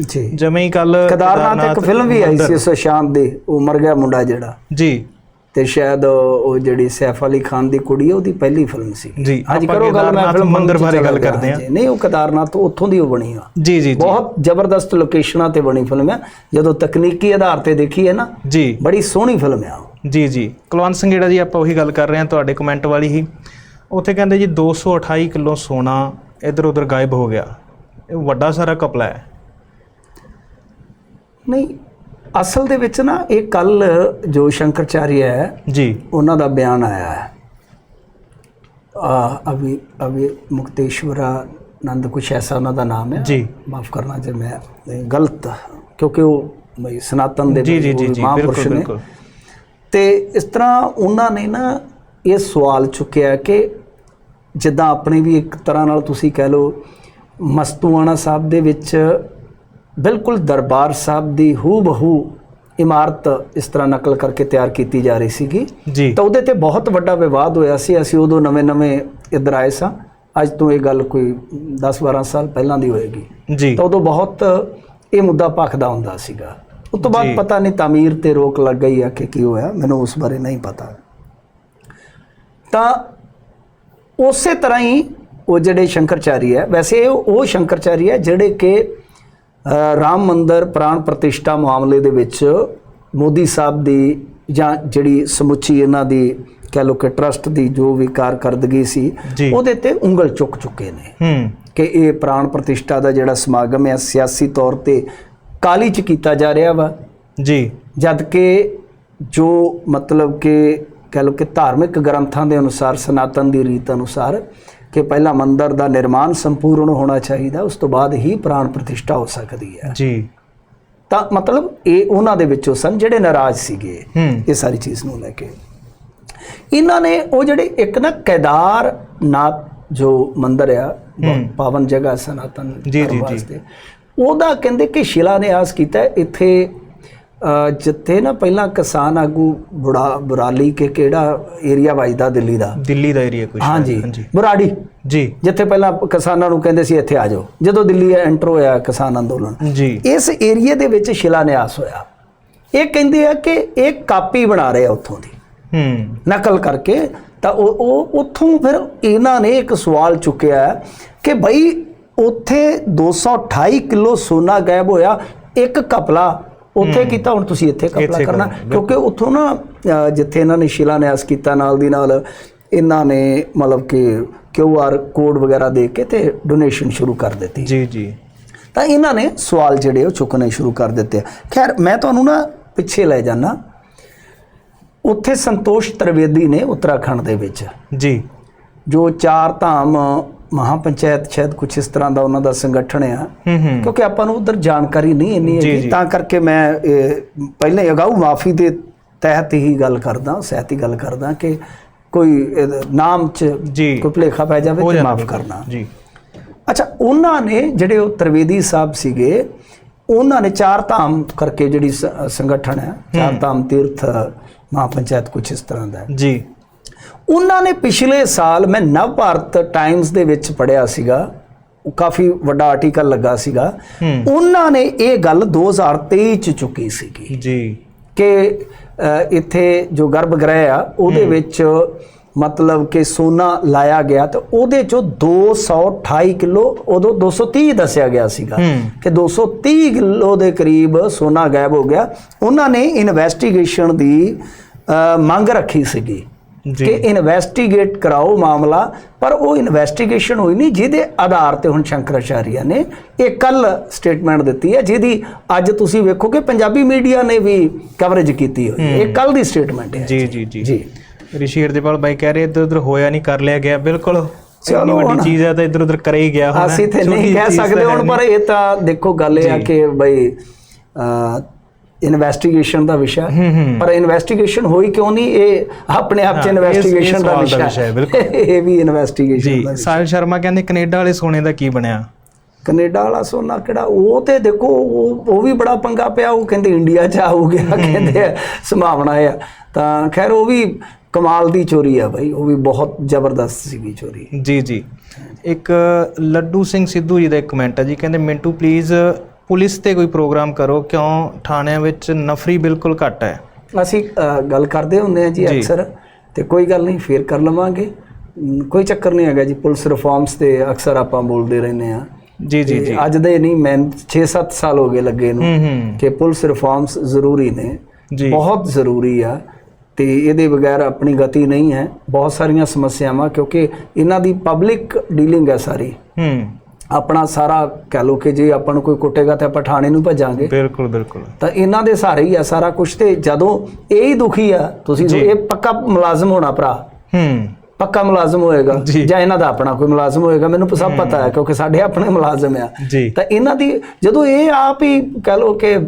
ਜੀ। ਜਿਵੇਂ ਹੀ ਕੱਲ ਕੇਦਾਰਨਾਥ ਇੱਕ ਫਿਲਮ ਵੀ ਆਈ ਸੀ ਸੁਸ਼ਾਂਤ ਦੀ ਉਹ ਮਰ ਗਿਆ ਮੁੰਡਾ ਜਿਹੜਾ। ਜੀ। ਤੇ ਸ਼ਾਇਦ ਉਹ ਜਿਹੜੀ ਸੈਫ ਅਲੀ ਖਾਨ ਦੀ ਕੁੜੀ ਹੈ ਉਹਦੀ ਪਹਿਲੀ ਫਿਲਮ ਸੀ। ਜੀ, ਆਪਾਂ ਕਰੋ ਗੱਲ ਮੈਂ ਫਿਲਮ ਮੰਦਿਰ ਬਾਰੇ ਗੱਲ ਕਰਦੇ। ਹਾਂਜੀ। ਨਹੀਂ ਉਹ ਕੇਦਾਰਨਾਥ ਉੱਥੋਂ ਦੀ ਉਹ ਬਣੀ ਆ। ਜੀ ਜੀ ਬਹੁਤ ਜ਼ਬਰਦਸਤ ਲੋਕੇਸ਼ਨਾਂ ਤੇ ਬਣੀ ਫਿਲਮ ਹੈ ਜਦੋਂ ਤਕਨੀਕੀ ਆਧਾਰ ਤੇ ਦੇਖੀ ਹੈ ਨਾ ਜੀ। ਬੜੀ ਸੋਹਣੀ ਫਿਲਮ ਆ। ਜੀ ਜੀ। ਕੁਲਵੰਤ ਸਿੰਘ ਜਿਹੜਾ ਜੀ ਆਪਾਂ ਉਹੀ ਗੱਲ ਕਰ ਰਹੇ ਹਾਂ ਤੁਹਾਡੇ ਕਮੈਂਟ ਵਾਲੀ ਹੀ। ਉੱਥੇ ਕਹਿੰਦੇ ਜੀ 228 ਕਿਲੋ ਸੋਨਾ ਇਧਰ ਉਧਰ ਗਾਇਬ ਹੋ ਗਿਆ। ਇਹ ਵੱਡਾ ਸਾਰਾ ਕਪਲਾ ਹੈ। ਨਹੀਂ ਅਸਲ ਦੇ ਵਿੱਚ ਨਾ ਇਹ ਕੱਲ ਜੋ ਸ਼ੰਕਰਚਾਰਿਆ ਹੈ ਜੀ। ਉਹਨਾਂ ਦਾ ਬਿਆਨ ਆਇਆ ਹੈ। ਆ ਅਭੀ ਅਭੀ ਮੁਕਤੇਸ਼ਵਰਾ ਨੰਦ ਕੁਛ ਐਸਾ ਉਹਨਾਂ ਦਾ ਨਾਮ ਹੈ। ਜੀ। ਮਾਫ ਕਰਨਾ ਜੇ ਮੈਂ ਗਲਤ ਕਿਉਂਕਿ ਉਹ ਬਈ ਸਨਾਤਨ ਦੇ ਜੀ ਜੀ ਜੀ ਮਹਾਂਪੁਰਸ਼ ਬਿਲਕੁਲ ਨੇ। ਬਿਲਕੁਲ। ਤੇ ਇਸ ਤਰ੍ਹਾਂ ਉਹਨਾਂ ਨੇ ਨਾ ਇਹ ਸਵਾਲ ਚੁੱਕਿਆ ਕਿ ਜਿੱਦਾਂ ਆਪਣੇ ਵੀ ਇੱਕ ਤਰ੍ਹਾਂ ਨਾਲ ਤੁਸੀਂ ਕਹਿ ਲਓ ਮਸਤੂਆਣਾ ਸਾਹਿਬ ਦੇ ਵਿੱਚ ਬਿਲਕੁਲ ਦਰਬਾਰ ਸਾਹਿਬ ਦੀ ਹੂ ਬਹੂ ਇਮਾਰਤ ਇਸ ਤਰ੍ਹਾਂ ਨਕਲ ਕਰਕੇ ਤਿਆਰ ਕੀਤੀ ਜਾ ਰਹੀ ਸੀਗੀ। ਤਾਂ ਉਹਦੇ ਤੇ ਬਹੁਤ ਵੱਡਾ ਵਿਵਾਦ ਹੋਇਆ ਸੀ। ਅਸੀਂ ਉਦੋਂ ਨਵੇਂ-ਨਵੇਂ ਇੱਧਰ ਆਏ ਸਾਂ। ਅੱਜ ਤੋਂ ਇਹ ਗੱਲ ਕੋਈ 10-12 ਸਾਲ ਪਹਿਲਾਂ ਦੀ ਹੋਏਗੀ। ਤਾਂ ਉਦੋਂ ਬਹੁਤ ਇਹ ਮੁੱਦਾ ਭਖਦਾ ਹੁੰਦਾ ਸੀਗਾ। ਉਸ ਤੋਂ। ਬਾਅਦ ਪਤਾ ਨਹੀਂ ਤਾਮੀਰ ਤੇ ਰੋਕ ਲੱਗ ਗਈ ਆ ਕਿ ਕੀ ਹੋਇਆ। ਮੈਨੂੰ ਉਸ ਬਾਰੇ ਨਹੀਂ ਪਤਾ। ਤਾਂ ਉਸੇ ਤਰ੍ਹਾਂ ਹੀ ਉਹ ਜਿਹੜੇ ਸ਼ੰਕਰਚਾਰੀ ਹੈ ਵੈਸੇ ਉਹ ਸ਼ੰਕਰਚਾਰੀ ਹੈ ਜਿਹੜੇ ਕਿ ਰਾਮ ਮੰਦਰ ਪ੍ਰਾਣ ਪ੍ਰਤਿਸ਼ਠਾ ਮਾਮਲੇ ਦੇ ਵਿੱਚ ਮੋਦੀ ਸਾਹਿਬ ਦੀ ਜਾਂ ਜਿਹੜੀ ਸਮੁੱਚੀ ਇਹਨਾਂ ਦੀ ਕਹਿ ਲਓ ਕਿ ਟਰਸਟ ਦੀ ਜੋ ਵੀ ਕਾਰਕਰਦਗੀ ਸੀ। ਉਹਦੇ ਤੇ ਉਂਗਲ ਚੁੱਕ ਚੁੱਕੇ ਨੇ। ਕਿ ਇਹ ਪ੍ਰਾਣ ਪ੍ਰਤਿਸ਼ਠਾ ਦਾ ਜਿਹੜਾ ਸਮਾਗਮ ਹੈ ਸਿਆਸੀ ਤੌਰ ਤੇ ਕਾਲੀ ਚ ਕੀਤਾ ਜਾ ਰਿਹਾ ਵਾ। ਜੀ। ਜਦ ਕਿ ਜੋ ਮਤਲਬ ਕਿ ਕਹ ਲਓ ਕਿ ਧਾਰਮਿਕ ਗ੍ਰੰਥਾਂ ਦੇ ਅਨੁਸਾਰ ਸਨਾਤਨ ਦੀ ਰੀਤ ਅਨੁਸਾਰ ਕਿ ਪਹਿਲਾ ਮੰਦਰ ਦਾ ਨਿਰਮਾਣ ਸੰਪੂਰਨ ਹੋਣਾ ਚਾਹੀਦਾ ਉਸ ਤੋਂ ਬਾਅਦ ਹੀ ਪ੍ਰਾਣ ਪ੍ਰਤਿਸ਼ਠਾ ਹੋ ਸਕਦੀ ਹੈ ਜੀ ਤਾਂ ਮਤਲਬ ਇਹ ਉਹਨਾਂ ਦੇ ਵਿੱਚੋਂ ਸਨ ਜਿਹੜੇ ਨਾਰਾਜ਼ ਸੀਗੇ ਇਹ ਸਾਰੀ ਚੀਜ਼ ਨੂੰ ਲੈ ਕੇ ਇਹਨਾਂ ਨੇ ਉਹ ਜਿਹੜੇ ਇੱਕ ਨਾ ਕੇਦਾਰ ਨਾਥ ਜੋ ਮੰਦਰ ਆ ਪਾਵਨ ਜਗ੍ਹਾ ਸਨਾਤਨ ਜੀ, ਜੀ, ਜੀ। ਉਹਦਾ ਕਹਿੰਦੇ ਕਿ ਸ਼ਿਲਾਨਿਆਸ ਕੀਤਾ ਹੈ। ਇੱਥੇ ਅ, ਜਿੱਥੇ ਨਾ ਪਹਿਲਾਂ ਕਿਸਾਨ ਆਗੂ ਬੁੜਾ ਬੁਰਾਲੀ ਕੇ ਕਿਹੜਾ ਏਰੀਆ ਵੱਜਦਾ ਦਿੱਲੀ ਦਾ? ਦਿੱਲੀ ਦਾ ਏਰੀਆ ਕੁਝ ਹਾਂਜੀ ਬੁਰਾੜੀ। ਜੀ। ਜਿੱਥੇ ਪਹਿਲਾਂ ਕਿਸਾਨਾਂ ਨੂੰ ਕਹਿੰਦੇ ਸੀ ਇੱਥੇ ਆ ਜਾਓ। ਜਦੋਂ ਦਿੱਲੀ ਐਂਟਰ ਹੋਇਆ ਕਿਸਾਨ ਅੰਦੋਲਨ। ਜੀ। ਇਸ ਏਰੀਏ ਦੇ ਵਿੱਚ ਸ਼ਿਲਾਨਿਆਸ ਹੋਇਆ। ਇਹ ਕਹਿੰਦੇ ਆ ਕਿ ਇਹ ਕਾਪੀ ਬਣਾ ਰਹੇ ਆ ਉੱਥੋਂ ਦੀ। ਹੂੰ। ਨਕਲ ਕਰਕੇ ਤਾਂ ਉਹ ਉਹ ਉੱਥੋਂ ਫਿਰ ਇਹਨਾਂ ਨੇ ਇੱਕ ਸਵਾਲ ਚੁੱਕਿਆ ਕਿ ਭਾਈ ਉੱਥੇ 228 ਕਿਲੋ ਸੋਨਾ ਗਾਇਬ ਹੋਇਆ ਇੱਕ ਕਪਲਾ। ਉੱਥੇ ਕੀਤਾ ਹੁਣ ਤੁਸੀਂ ਇੱਥੇ ਕਪਲਾ ਇੱਥੇ ਕਰਨਾ। ਕਿਉਂਕਿ ਉੱਥੋਂ ਨਾ ਜਿੱਥੇ ਇਹਨਾਂ ਨੇ ਸ਼ਿਲਾਨਿਆਸ ਕੀਤਾ ਨਾਲ ਦੀ ਨਾਲ ਇਹਨਾਂ ਨੇ ਮਤਲਬ ਕਿ ਕਿਊ ਆਰ ਕੋਡ ਵਗੈਰਾ ਦੇ ਕੇ ਤੇ ਡੋਨੇਸ਼ਨ ਸ਼ੁਰੂ ਕਰ ਦਿੱਤੀ। ਜੀ ਜੀ। ਤਾਂ ਇਹਨਾਂ ਨੇ ਸਵਾਲ ਜਿਹੜੇ ਉਹ ਚੁੱਕਣੇ ਸ਼ੁਰੂ ਕਰ ਦਿੱਤੇ ਖੈਰ ਮੈਂ ਤੁਹਾਨੂੰ ਨਾ ਪਿੱਛੇ ਲੈ ਜਾਣਾ ਉੱਥੇ ਸੰਤੋਸ਼ ਤ੍ਰਿਵੇਦੀ ਨੇ ਉੱਤਰਾਖੰਡ ਦੇ ਵਿੱਚ। ਜੀ। ਜੋ ਚਾਰ ਧਾਮ ਮਹਾਪੰਚਾਇਤ ਸ਼ਾਇਦ ਕੁਝ ਇਸ ਤਰ੍ਹਾਂ ਦਾ ਉਹਨਾਂ ਦਾ ਸੰਗਠਨ ਆ। ਕਿਉਂਕਿ ਆਪਾਂ ਨੂੰ ਉਧਰ ਜਾਣਕਾਰੀ ਨਹੀਂ ਇੰਨੀ ਹੈ। ਤਾਂ ਕਰਕੇ ਮੈਂ ਪਹਿਲੇ ਅਗਾਊ ਮਾਫੀ ਦੇ ਤਹਿਤ ਹੀ ਗੱਲ ਕਰਦਾ ਸਹਿਤ ਹੀ ਗੱਲ ਕਰਦਾ ਕਿ ਕੋਈ ਨਾਮ 'ਚ ਕੋਈ ਭੁਲੇਖਾ ਪੈ ਜਾਵੇ ਤੇ ਮਾਫ। ਕਰਨਾ। ਜੀ। ਅੱਛਾ ਉਹਨਾਂ ਨੇ ਜਿਹੜੇ ਉਹ ਤ੍ਰਿਵੇਦੀ ਸਾਹਿਬ ਸੀਗੇ ਉਹਨਾਂ ਨੇ ਚਾਰ ਧਾਮ ਕਰਕੇ ਜਿਹੜੀ ਸੰਗਠਨ ਹੈ ਚਾਰ ਧਾਮ ਤੀਰਥ ਮਹਾਪੰਚਾਇਤ ਕੁਝ ਇਸ ਤਰ੍ਹਾਂ ਦਾ ਹੈ। ਜੀ। ਉਹਨਾਂ ਨੇ ਪਿਛਲੇ ਸਾਲ ਮੈਂ ਨਵ ਭਾਰਤ ਟਾਈਮਜ਼ ਦੇ ਵਿੱਚ ਪੜਿਆ ਸੀਗਾ ਕਾਫੀ ਵੱਡਾ ਆਰਟੀਕਲ ਲੱਗਾ ਸੀਗਾ। ਉਹਨਾਂ ਨੇ ਇਹ ਗੱਲ 2023 ਚ ਚੁੱਕੀ ਸੀਗੀ ਜੀ। ਕਿ ਇੱਥੇ ਜੋ ਗਰਭ ਗ੍ਰਹਿ ਆ ਉਹਦੇ ਵਿੱਚ ਮਤਲਬ ਕਿ ਸੋਨਾ ਲਾਇਆ ਗਿਆ ਤੇ ਉਹਦੇ ਚੋਂ 228 ਕਿਲੋ ਉਦੋਂ 230 ਦੱਸਿਆ ਗਿਆ ਸੀਗਾ ਕਿ 230 ਕਿਲੋ ਦੇ ਕਰੀਬ ਸੋਨਾ ਗਾਇਬ ਹੋ ਗਿਆ। ਉਹਨਾਂ ਨੇ ਇਨਵੈਸਟੀਗੇਸ਼ਨ ਦੀ ਮੰਗ ਰੱਖੀ ਸੀਗੀ। ਕਿ ਇਨਵੈਸਟੀਗੇਟ ਕਰਾਓ ਮਾਮਲਾ ਪਰ ਉਹ ਇਨਵੈਸਟੀਗੇਸ਼ਨ ਹੋਈ ਨਹੀਂ ਜਿਹਦੇ ਆਧਾਰ ਤੇ ਹੁਣ ਸ਼ੰਕਰਾਚਾਰੀਆ ਨੇ ਇਹ ਕੱਲ ਸਟੇਟਮੈਂਟ ਦਿੱਤੀ ਹੈ ਜਿਹਦੀ ਅੱਜ ਤੁਸੀਂ ਵੇਖੋਗੇ ਪੰਜਾਬੀ ਮੀਡੀਆ ਨੇ ਵੀ ਕਵਰੇਜ ਕੀਤੀ ਹੋਈ ਹੈ। ਇਹ ਕੱਲ ਦੀ ਸਟੇਟਮੈਂਟ ਹੈ। ਜੀ ਜੀ ਜੀ। ਜੀ। ਰਿਸ਼ੀ ਹਰਦੇਵਾਲ ਬਾਈ ਕਹਿ ਰਹੇ ਇੱਧਰ ਉੱਧਰ ਹੋਇਆ ਨਹੀਂ ਕਰ ਲਿਆ ਗਿਆ ਬਿਲਕੁਲ। ਚਲੋ ਵੱਡੀ। ਚੀਜ਼ ਹੈ ਤਾਂ ਇੱਧਰ ਉੱਧਰ ਕਰੇ ਹੀ ਗਿਆ ਹੁਣ। ਅਸੀਂ ਤੇ ਨਹੀਂ ਕਹਿ ਸਕਦੇ ਹੁਣ। ਪਰ ਇਹ ਤਾਂ ਦੇਖੋ ਗੱਲ ਇਹ ਆ। ਕਿ ਬਈ ਇਨਵੈਸਟੀਗੇਸ਼ਨ ਦਾ ਵਿਸ਼ਾ ਪਰ ਇਨਵੈਸਟੀਗੇਸ਼ਨ ਹੋਈ ਕਿਉਂ ਨਹੀਂ? ਇਹ ਆਪਣੇ ਆਪ ਚ ਇਨਵੈਸਟੀਗੇਸ਼ਨ ਦਾ ਵਿਸ਼ਾ ਹੈ, ਬਿਲਕੁਲ। ਇਹ ਵੀ ਇਨਵੈਸਟੀਗੇਸ਼ਨ ਦਾ ਜੀ ਸਾਹਿਲ ਸ਼ਰਮਾ ਕਹਿੰਦੇ ਕੈਨੇਡਾ ਵਾਲੇ ਸੋਨੇ ਦਾ ਕੀ ਬਣਿਆ? ਕੈਨੇਡਾ ਵਾਲਾ ਸੋਨਾ ਕਿਹੜਾ? ਉਹ ਤੇ ਦੇਖੋ ਉਹ ਉਹ ਵੀ ਬੜਾ ਪੰਗਾ ਪਿਆ। ਉਹ ਕਹਿੰਦੇ ਇੰਡੀਆ ਚ ਆਉ ਗਿਆ ਕਹਿੰਦੇ ਸੰਭਾਵਨਾ ਆ। ਤਾਂ ਖੈਰ ਉਹ ਵੀ ਕਮਾਲ ਦੀ ਚੋਰੀ ਆ ਭਾਈ ਉਹ ਵੀ ਬਹੁਤ ਜ਼ਬਰਦਸਤ ਸੀਗੀ ਚੋਰੀ। ਜੀ ਜੀ। ਇੱਕ ਲੱਡੂ ਸਿੰਘ ਸਿੱਧੂ ਜੀ ਦਾ ਇੱਕ ਕਮੈਂਟ ਹੈ ਜੀ। ਕਹਿੰਦੇ ਮਿੰਟੂ ਪਲੀਜ਼ ਪੁਲਿਸ ਤੇ ਕੋਈ ਪ੍ਰੋਗਰਾਮ ਕਰੋ ਕਿਉਂ ਥਾਣਿਆਂ ਵਿੱਚ ਨਫਰੀ ਬਿਲਕੁਲ ਘੱਟ ਹੈ? ਅਸੀਂ ਗੱਲ ਕਰਦੇ ਹੁੰਦੇ ਆ ਜੀ। ਅਕਸਰ ਤੇ ਕੋਈ ਗੱਲ ਨਹੀਂ ਫੇਰ ਕਰ ਲਵਾਂਗੇ। ਕੋਈ ਚੱਕਰ ਨਹੀਂ ਹੈਗਾ ਜੀ ਪੁਲਿਸ ਰਿਫਾਰਮਸ ਤੇ ਅਕਸਰ ਆਪਾਂ ਬੋਲਦੇ ਰਹਿੰਦੇ ਆ ਜੀ ਜੀ ਜੀ। ਅੱਜ ਦੇ ਨਹੀਂ ਮੈਂ 6-7 ਸਾਲ ਹੋ ਗਏ ਲੱਗੇ ਨੂੰ ਕਿ ਪੁਲਿਸ ਰਿਫਾਰਮਸ ਜ਼ਰੂਰੀ ਨੇ ਜੀ। ਬਹੁਤ ਜ਼ਰੂਰੀ ਆ ਤੇ ਇਹਦੇ ਬਗੈਰ ਆਪਣੀ ਗਤੀ ਨਹੀਂ ਹੈ। ਬਹੁਤ ਸਾਰੀਆਂ ਸਮੱਸਿਆਵਾਂ ਕਿਉਂਕਿ ਇਹਨਾਂ ਦੀ ਪਬਲਿਕ ਡੀਲਿੰਗ ਹੈ ਸਾਰੀ। ਹੂੰ। ਆਪਣਾ ਸਾਰਾ ਕਹ ਲੋ ਕਿ ਜੇ ਆਪਾਂ ਨੂੰ ਕੋਈ ਕੁੱਟੇਗਾ ਤੇ ਆਪਾਂ ਥਾਣੇ ਨੂੰ ਭੱਜਾਂਗੇ। ਬਿਲਕੁਲ ਬਿਲਕੁਲ। ਤਾਂ ਇਹਨਾਂ ਦੇ ਸਹਾਰੇ ਹੀ ਆ ਸਾਰਾ ਕੁਝ ਤੇ ਜਦੋਂ ਇਹ ਹੀ ਦੁਖੀ ਆ ਤੁਸੀਂ। ਇਹ ਪੱਕਾ ਮੁਲਾਜ਼ਮ ਹੋਣਾ ਭਰਾ। ਹੂੰ। ਪੱਕਾ ਮੁਲਾਜ਼ਮ ਹੋਏਗਾ। ਜੀ। ਇਹਨਾਂ ਦਾ ਆਪਣਾ ਕੋਈ ਮੁਲਾਜ਼ਮ ਹੋਏਗਾ ਮੈਨੂੰ ਸਭ ਪਤਾ ਹੈ ਕਿਉਂਕਿ ਸਾਡੇ ਆਪਣੇ ਮੁਲਾਜ਼ਮ ਆ। ਤਾਂ ਇਹਨਾਂ ਦੀ ਜਦੋਂ ਇਹ ਆਪ ਹੀ ਕਹ ਲੋ ਕਿ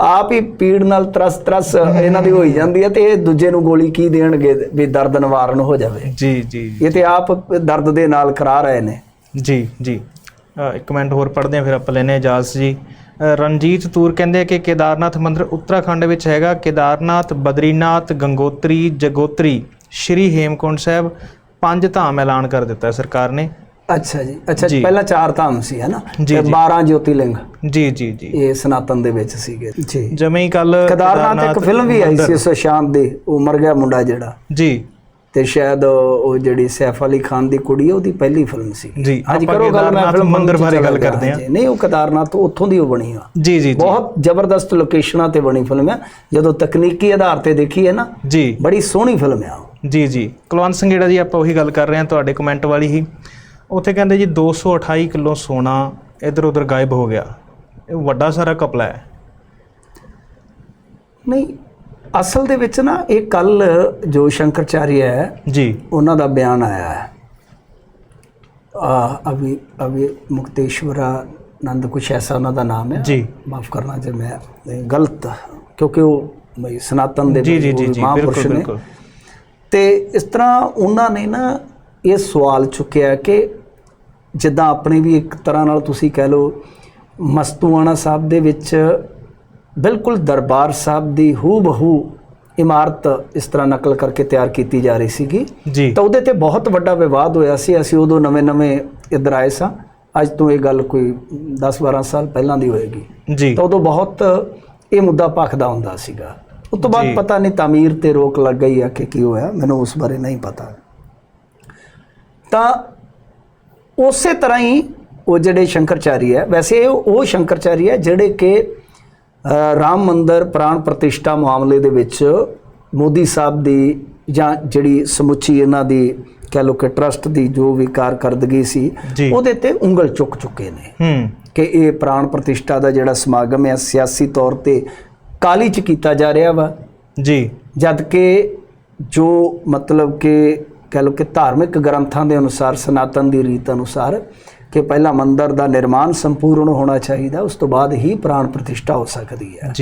ਆਪ ਹੀ ਪੀੜ ਨਾਲ ਤਰਸ ਤਰਸ ਇਹਨਾਂ ਦੀ ਹੋਈ ਜਾਂਦੀ ਹੈ ਤੇ ਇਹ ਦੂਜੇ ਨੂੰ ਗੋਲੀ ਕੀ ਦੇਣਗੇ ਵੀ ਦਰਦ ਨਿਵਾਰਨ ਹੋ ਜਾਵੇ। ਜੀ ਜੀ ਇਹ ਤੇ ਆਪ ਦਰਦ ਦੇ ਨਾਲ ਕਰਾ ਰਹੇ ਨੇ। ਜੀ ਜੀ। ਅ, ਇੱਕ ਮਿੰਟ ਹੋਰ ਪੜ੍ਹਦੇ ਹਾਂ ਫਿਰ ਆਪਾਂ ਲੈਨੇ ਇਜਾਜ਼ਤ ਜੀ। ਅ, ਰਣਜੀਤ ਤੂਰ ਕਹਿੰਦੇ ਆ ਕਿ ਕੇਦਾਰਨਾਥ ਮੰਦਿਰ ਉੱਤਰਾਖੰਡ ਵਿੱਚ ਹੈਗਾ। ਕੇਦਾਰਨਾਥ ਬਦਰੀਨਾਥ ਗੰਗੋਤਰੀ ਜਗੋਤਰੀ ਸ਼੍ਰੀ ਹੇਮਕੁੰਡ ਸਾਹਿਬ ਪੰਜ ਧਾਮ ਐਲਾਨ ਕਰ ਦਿੱਤਾ ਹੈ ਸਰਕਾਰ ਨੇ। ਅੱਛਾ ਜੀ ਅੱਛਾ ਜੀ। ਪਹਿਲਾਂ ਚਾਰ ਧਾਮ ਸੀ ਹੈ ਨਾ? ਜੀ, ਤੇ ਜੀ। 12 ਜੋਤੀਲਿੰਗ। ਜੀ ਜੀ ਜੀ। ਇਹ ਸਨਾਤਨ ਦੇ ਵਿੱਚ ਸੀਗੇ। ਜੀ ਜਮੇ ਹੀ ਕੱਲ ਕੇਦਾਰਨਾਥ ਇੱਕ ਫਿਲਮ ਵੀ ਆਈ ਸੀ ਸੁਸ਼ਾਂਤ ਦੀ ਉਹ ਮਰ ਗਿਆ ਮੁੰਡਾ ਜਿਹੜਾ। ਜੀ। ਤੇ ਸ਼ਾਇਦ ਉਹ ਜਿਹੜੀ ਸੈਫ ਅਲੀ ਖਾਨ ਦੀ ਕੁੜੀ ਹੈ ਉਹਦੀ ਪਹਿਲੀ ਫਿਲਮ ਸੀ। ਜੀ ਆਪਾਂ ਕਰੋ ਗੱਲ ਮੈਂ ਕੇਦਾਰਨਾਥ ਫਿਲਮ ਮੰਦਿਰ ਬਾਰੇ ਗੱਲ ਕਰਦੇ ਹਾਂ। ਹਾਂਜੀ, ਨਹੀਂ ਉਹ ਕੇਦਾਰਨਾਥ ਉੱਥੋਂ ਦੀ ਉਹ ਬਣੀ ਆ। ਜੀ ਜੀ ਬਹੁਤ ਜ਼ਬਰਦਸਤ ਲੋਕੇਸ਼ਨਾਂ ਤੇ ਬਣੀ ਫਿਲਮ ਹੈ ਜਦੋਂ ਤਕਨੀਕੀ ਆਧਾਰ ਤੇ ਦੇਖੀ ਹੈ ਨਾ ਜੀ। ਬੜੀ ਸੋਹਣੀ ਫਿਲਮ ਆ ਉਹ। ਜੀ ਜੀ। ਕੁਲਵੰਤ ਸਿੰਘ ਜਿਹੜਾ ਜੀ ਆਪਾਂ ਉਹੀ ਗੱਲ ਕਰ ਰਹੇ ਹਾਂ ਤੁਹਾਡੇ ਕਮੈਂਟ ਵਾਲੀ ਹੀ। ਉੱਥੇ ਕਹਿੰਦੇ ਜੀ 228 ਕਿਲੋ ਸੋਨਾ ਇਧਰ ਉਧਰ ਗਾਇਬ ਹੋ ਗਿਆ। ਇਹ ਵੱਡਾ ਸਾਰਾ ਕਪਲਾ ਹੈ। ਨਹੀਂ ਅਸਲ ਦੇ ਵਿੱਚ ਨਾ ਇਹ ਕੱਲ ਜੋ ਸ਼ੰਕਰਚਾਰਿਆ ਹੈ ਜੀ। ਉਹਨਾਂ ਦਾ ਬਿਆਨ ਆਇਆ ਹੈ। ਆ ਅਭੀ ਅਭੀ ਮੁਕਤੇਸ਼ਵਰਾ ਨੰਦ ਕੁਛ ਐਸਾ ਉਹਨਾਂ ਦਾ ਨਾਮ ਹੈ। ਜੀ। ਮਾਫ ਕਰਨਾ ਜੇ ਮੈਂ ਗਲਤ ਕਿਉਂਕਿ ਉਹ ਬਈ ਸਨਾਤਨ ਦੇ ਜੀ ਜੀ ਜੀ ਮਹਾਂਪੁਰਸ਼ ਬਿਲਕੁਲ ਨੇ। ਬਿਲਕੁਲ। ਤੇ ਇਸ ਤਰ੍ਹਾਂ ਉਹਨਾਂ ਨੇ ਨਾ ਇਹ ਸਵਾਲ ਚੁੱਕਿਆ ਕਿ ਜਿੱਦਾਂ ਆਪਣੇ ਵੀ ਇੱਕ ਤਰ੍ਹਾਂ ਨਾਲ ਤੁਸੀਂ ਕਹਿ ਲਓ ਮਸਤੂਆਣਾ ਸਾਹਿਬ ਦੇ ਵਿੱਚ ਬਿਲਕੁਲ ਦਰਬਾਰ ਸਾਹਿਬ ਦੀ ਹੂ ਬਹੂ ਇਮਾਰਤ ਇਸ ਤਰ੍ਹਾਂ ਨਕਲ ਕਰਕੇ ਤਿਆਰ ਕੀਤੀ ਜਾ ਰਹੀ ਸੀਗੀ। ਤਾਂ ਉਹਦੇ ਤੇ ਬਹੁਤ ਵੱਡਾ ਵਿਵਾਦ ਹੋਇਆ ਸੀ। ਅਸੀਂ ਉਦੋਂ ਨਵੇਂ-ਨਵੇਂ ਇੱਧਰ ਆਏ ਸਾਂ। ਅੱਜ ਤੋਂ ਇਹ ਗੱਲ ਕੋਈ 10-12 ਸਾਲ ਪਹਿਲਾਂ ਦੀ ਹੋਏਗੀ। ਜੀ। ਤਾਂ ਉਦੋਂ ਬਹੁਤ ਇਹ ਮੁੱਦਾ ਭਖਦਾ ਹੁੰਦਾ ਸੀਗਾ। ਉਸ ਤੋਂ। ਬਾਅਦ ਪਤਾ ਨਹੀਂ ਤਾਮੀਰ ਤੇ ਰੋਕ ਲੱਗ ਗਈ ਆ ਕਿ ਕੀ ਹੋਇਆ। ਮੈਨੂੰ ਉਸ ਬਾਰੇ ਨਹੀਂ ਪਤਾ। ਤਾਂ ਉਸੇ ਤਰ੍ਹਾਂ ਹੀ ਉਹ ਜਿਹੜੇ ਸ਼ੰਕਰਚਾਰੀ ਹੈ ਵੈਸੇ ਉਹ ਸ਼ੰਕਰਚਾਰੀ ਹੈ ਜਿਹੜੇ ਕਿ ਰਾਮ ਮੰਦਰ ਪ੍ਰਾਣ ਪ੍ਰਤਿਸ਼ਠਾ ਮਾਮਲੇ ਦੇ ਵਿੱਚ ਮੋਦੀ ਸਾਹਿਬ ਦੀ ਜਾਂ ਜਿਹੜੀ ਸਮੁੱਚੀ ਇਹਨਾਂ ਦੀ ਕਹਿ ਲਓ ਕਿ ਟਰਸਟ ਦੀ ਜੋ ਵੀ ਕਾਰਕਰਦਗੀ ਸੀ। ਉਹਦੇ ਤੇ ਉਂਗਲ ਚੁੱਕ ਚੁੱਕੇ ਨੇ। ਕਿ ਇਹ ਪ੍ਰਾਣ ਪ੍ਰਤਿਸ਼ਠਾ ਦਾ ਜਿਹੜਾ ਸਮਾਗਮ ਹੈ ਸਿਆਸੀ ਤੌਰ ਤੇ ਕਾਲੀ ਚ ਕੀਤਾ ਜਾ ਰਿਹਾ ਵਾ। ਜੀ। ਜਦ ਕਿ ਜੋ ਮਤਲਬ ਕਿ ਕਹ ਲਓ ਕਿ ਧਾਰਮਿਕ ਗ੍ਰੰਥਾਂ ਦੇ ਅਨੁਸਾਰ ਸਨਾਤਨ ਦੀ ਰੀਤ ਅਨੁਸਾਰ ਕਿ ਪਹਿਲਾ ਮੰਦਰ ਦਾ ਨਿਰਮਾਣ ਸੰਪੂਰਨ ਹੋਣਾ ਚਾਹੀਦਾ, ਉਸ ਤੋਂ ਬਾਅਦ ਹੀ ਪ੍ਰਾਣ ਪ੍ਰਤਿਸ਼ਠਾ ਹੋ ਸਕਦੀ ਹੈ।